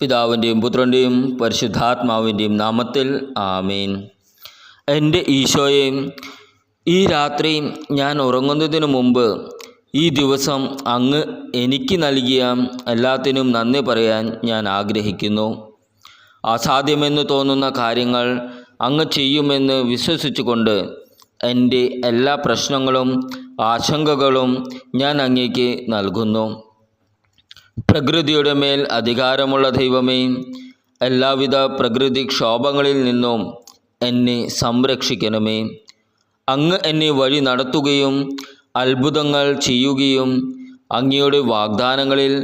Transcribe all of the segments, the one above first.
പിതാവിന്റെയും പുത്രന്റെയും പരിശുദ്ധാത്മാവിന്റെയും നാമത്തിൽ ആമേൻ. എന്റെ ഈശോയെ ഈ രാത്രി ഞാൻ ഉറങ്ങുന്നതിന് മുമ്പ് ഈ ദിവസം അങ്ങ് എനിക്ക് നൽകിയ എല്ലാത്തിനും നന്ദി പറയാൻ ഞാൻ ആഗ്രഹിക്കുന്നു. അസാധ്യമെന്ന് തോന്നുന്ന കാര്യങ്ങൾ അങ്ങ് ചെയ്യുമെന്ന് വിശ്വസിച്ചുകൊണ്ട് എന്റെ എല്ലാ പ്രശ്നങ്ങളും ആശങ്കകളും ഞാൻ അങ്ങേക്ക് നൽകുന്നു. പ്രകൃതിയുടെ മേൽ അധികാരമുള്ള ദൈവമേ എല്ലാവിധ പ്രകൃതിക്ഷോഭങ്ങളിൽ നിന്നും എന്നെ സംരക്ഷിക്കണമേ. അങ്ങ് എന്നെ വഴി നടത്തുകയും അത്ഭുതങ്ങൾ ചെയ്യുകയും അങ്ങയുടെ വാഗ്ദാനങ്ങളിൽ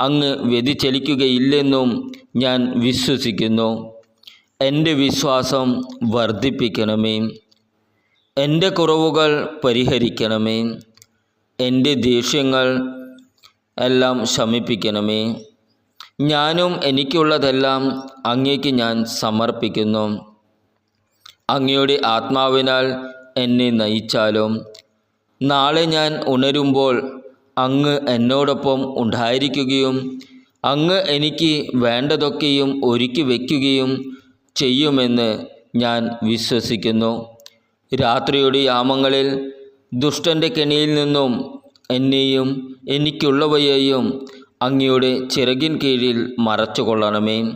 അങ്ങ് വ്യതിചലിക്കുകയില്ലെന്നും ഞാൻ വിശ്വസിക്കുന്നു. എന്റെ വിശ്വാസം വർദ്ധിപ്പിക്കണമേ. എന്റെ കുറവുകൾ പരിഹരിക്കണമേ. എന്റെ ദേഷ്യങ്ങൾ എല്ലാം ശമിപ്പിക്കണമേ. ഞാനും എനിക്കുള്ളതെല്ലാം അങ്ങേക്ക് ഞാൻ സമർപ്പിക്കുന്നു. അങ്ങയുടെ ആത്മാവിനാൽ എന്നെ നയിച്ചാലും നാളെ ഞാൻ ഉണരുമ്പോൾ അങ്ങ് എന്നോടൊപ്പം ഉണ്ടായിരിക്കുകയും അങ്ങ് എനിക്ക് വേണ്ടതൊക്കെയും ഒരുക്കി വയ്ക്കുകയും ചെയ്യുമെന്ന് ഞാൻ വിശ്വസിക്കുന്നു. രാത്രിയുടെ യാമങ്ങളിൽ ദുഷ്ടന്റെ കെണിയിൽ നിന്നും എന്നെയും എനിക്കുള്ളവയെയും അങ്ങയുടെ ചിറകിൻ കീഴിൽ മറച്ചുകൊള്ളണമേ.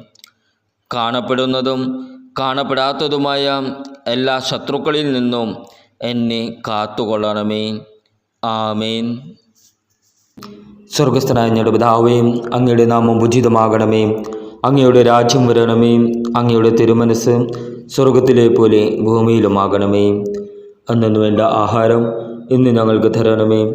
കാണപ്പെടുന്നതും കാണപ്പെടാത്തതുമായ എല്ലാ ശത്രുക്കളിൽ നിന്നും എന്നെ കാത്തുകൊള്ളണമേ. ആമേൻ. സ്വർഗസ്ഥനായ ഞങ്ങളുടെ പിതാവേ അങ്ങയുടെ നാമം ഉചിതമാകണമേ. അങ്ങയുടെ രാജ്യം വരണമേ. അങ്ങയുടെ തിരുമനസ് സ്വർഗത്തിലെ പോലെ ഭൂമിയിലുമാകണമേ. അന്നു വേണ്ട ആഹാരം ഇന്ന് ഞങ്ങൾക്ക് തരണമേ.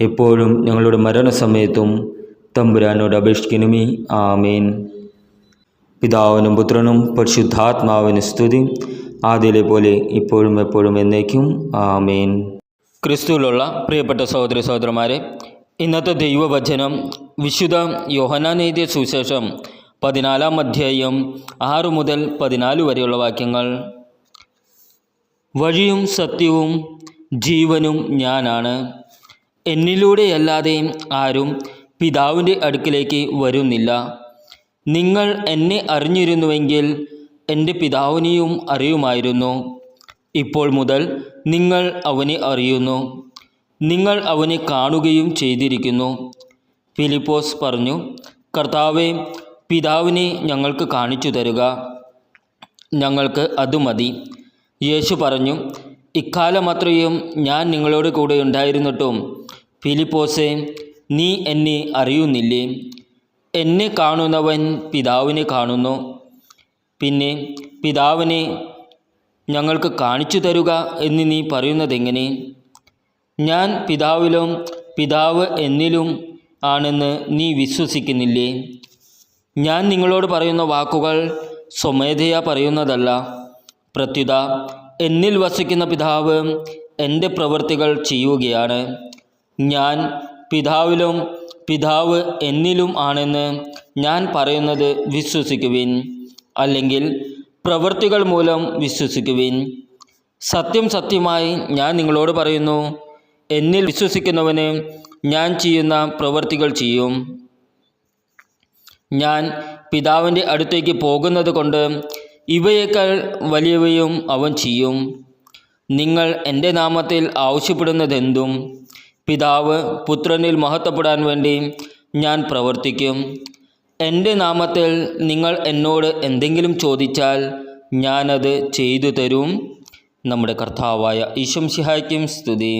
എപ്പോഴും ഞങ്ങളുടെ മരണസമയത്തും തമ്പുരാനോട് അപേക്ഷിക്കണമേ. ആമേൻ. പിതാവിനും പുത്രനും പരിശുദ്ധാത്മാവിന് സ്തുതി. ആദ്യയിലെ പോലെ ഇപ്പോഴും എപ്പോഴും എന്നേക്കും. ആമേൻ. ക്രിസ്തുവിലുള്ള പ്രിയപ്പെട്ട സഹോദരി സഹോദരന്മാരെ ഇന്നത്തെ ദൈവവചനം വിശുദ്ധ യോഹനാനെഴുതിയ സുശേഷം പതിനാലാം അധ്യായം ആറ് മുതൽ പതിനാല് വരെയുള്ള വാക്യങ്ങൾ. വഴിയും സത്യവും ജീവനും ഞാനാണ്. എന്നിലൂടെയല്ലാതെ ആരും പിതാവിന്റെ അടുക്കിലേക്ക് വരുന്നില്ല. നിങ്ങൾ എന്നെ അറിഞ്ഞിരുന്നുവെങ്കിൽ എന്റെ പിതാവിനെയും അറിയുമായിരുന്നു. ഇപ്പോൾ മുതൽ നിങ്ങൾ അവനെ അറിയുന്നു. നിങ്ങൾ അവനെ കാണുകയും ചെയ്തിരിക്കുന്നു. ഫിലിപ്പോസ് പറഞ്ഞു കർത്താവെ പിതാവിനെ ഞങ്ങൾക്ക് കാണിച്ചു തരുക. ഞങ്ങൾക്ക് അത് മതി. യേശു പറഞ്ഞു ഇക്കാലമത്രയും ഞാൻ നിങ്ങളോട് കൂടെ ഉണ്ടായിരുന്നിട്ടും ഫിലിപ്പോസെ നീ എന്നെ അറിയുന്നില്ലേ? എന്നെ കാണുന്നവൻ പിതാവിനെ കാണുന്നു. പിന്നെ പിതാവിനെ ഞങ്ങൾക്ക് കാണിച്ചു തരുക എന്ന് നീ പറയുന്നതെങ്ങനെ? ഞാൻ പിതാവിലും പിതാവ് എന്നിലും ആണെന്ന് നീ വിശ്വസിക്കുന്നില്ലേ? ഞാൻ നിങ്ങളോട് പറയുന്ന വാക്കുകൾ സ്വമേധയാ പറയുന്നതല്ല. പ്രത്യുത എന്നിൽ വസിക്കുന്ന പിതാവ് എന്റെ പ്രവൃത്തികൾ ചെയ്യുകയാണ്. ഞാൻ പിതാവിലും പിതാവ് എന്നിലും ആണെന്ന് ഞാൻ പറയുന്നത് വിശ്വസിക്കുവിൻ അല്ലെങ്കിൽ പ്രവൃത്തികൾ മൂലം വിശ്വസിക്കുവിൻ. സത്യം സത്യമായി ഞാൻ നിങ്ങളോട് പറയുന്നു എന്നിൽ വിശ്വസിക്കുന്നവന് ഞാൻ ചെയ്യുന്ന പ്രവൃത്തികൾ ചെയ്യും. ഞാൻ പിതാവിന്റെ അടുത്തേക്ക് പോകുന്നത് കൊണ്ട് ഇവയേക്കാൾ വലിയവയും അവൻ ചെയ്യും. നിങ്ങൾ എന്റെ നാമത്തിൽ ആവശ്യപ്പെടുന്നതെന്തും പിതാവ് പുത്രനിൽ മഹത്വപ്പെടാൻ വേണ്ടി ഞാൻ പ്രവർത്തിക്കും. എന്റെ നാമത്തിൽ നിങ്ങൾ എന്നോട് എന്തെങ്കിലും ചോദിച്ചാൽ ഞാനത് ചെയ്തു തരും. നമ്മുടെ കർത്താവായ ഈശംസിഹായ്ക്കും സ്തുതി.